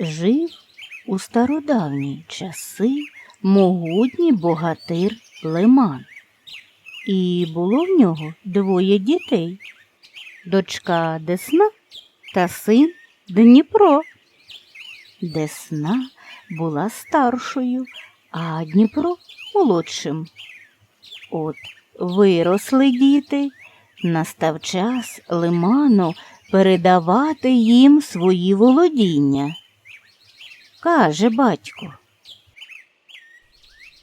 Жив у стародавні часи могутній богатир Лиман. І було в нього двоє дітей дочка Десна та син Дніпро. Десна була старшою, а Дніпро молодшим. От виросли діти, настав час лиману передавати їм свої володіння. Каже батько.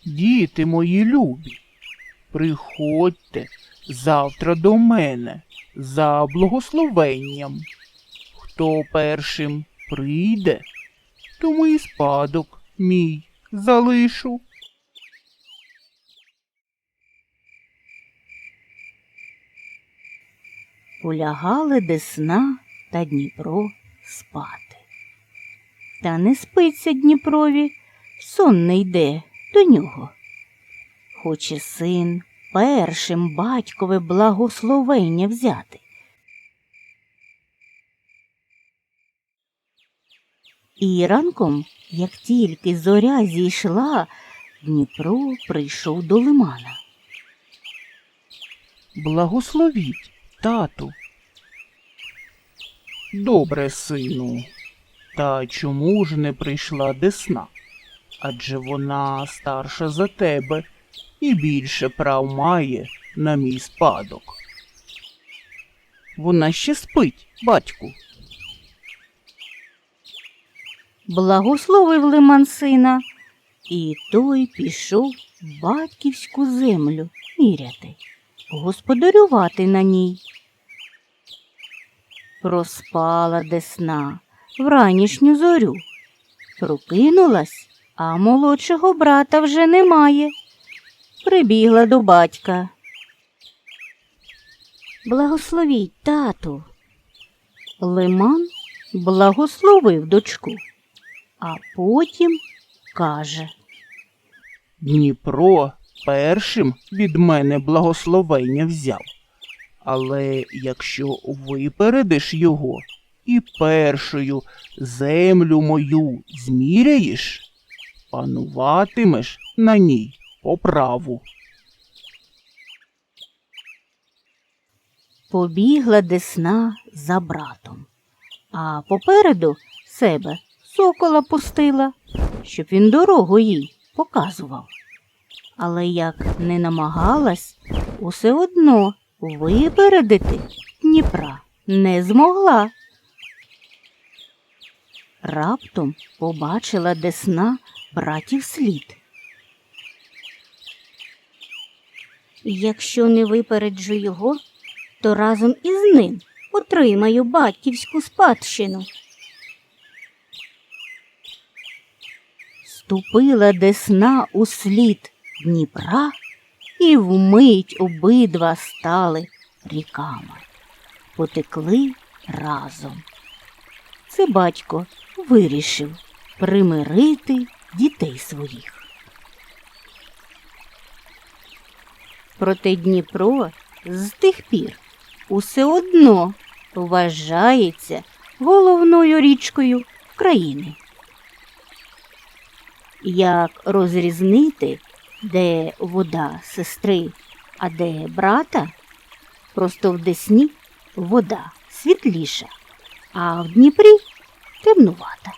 Діти мої любі, приходьте завтра до мене за благословенням. Хто першим прийде, тому і спадок мій залишу. Полягали Десна та Дніпро спати. Та не спиться Дніпрові, сон не йде до нього. Хоче син першим батькове благословення взяти. І ранком, як тільки зоря зійшла, Дніпро прийшов до лимана. Благословіть, тату. Добре, сину. Та чому ж не прийшла десна? Адже вона старша за тебе і більше прав має на мій спадок. Вона ще спить, батьку. Благословив лиман сина, і той пішов батьківську землю міряти, господарювати на ній. Проспала десна вранішню зорю. Прокинулась, а молодшого брата вже немає. Прибігла до батька. Благословіть, тату. Лиман благословив дочку, а потім каже. Дніпро першим від мене благословення взяв. Але якщо випередиш його і першою землю мою зміряєш, пануватимеш на ній по праву. Побігла десна за братом, а попереду себе сокола пустила, щоб він дорогу їй показував. Але як не намагалась, усе одно випередити Дніпра не змогла. Раптом побачила десна братів слід. Якщо не випереджу його, то разом із ним отримаю батьківську спадщину. Ступила десна у слід Дніпра, і вмить обидва стали ріками, потекли разом. Це батько вирішив примирити дітей своїх. Проте Дніпро з тих пір усе одно вважається головною річкою країни. Як розрізнити, де вода сестри, а де брата? Просто в Десні вода світліша, а в Дніпрі темнувата.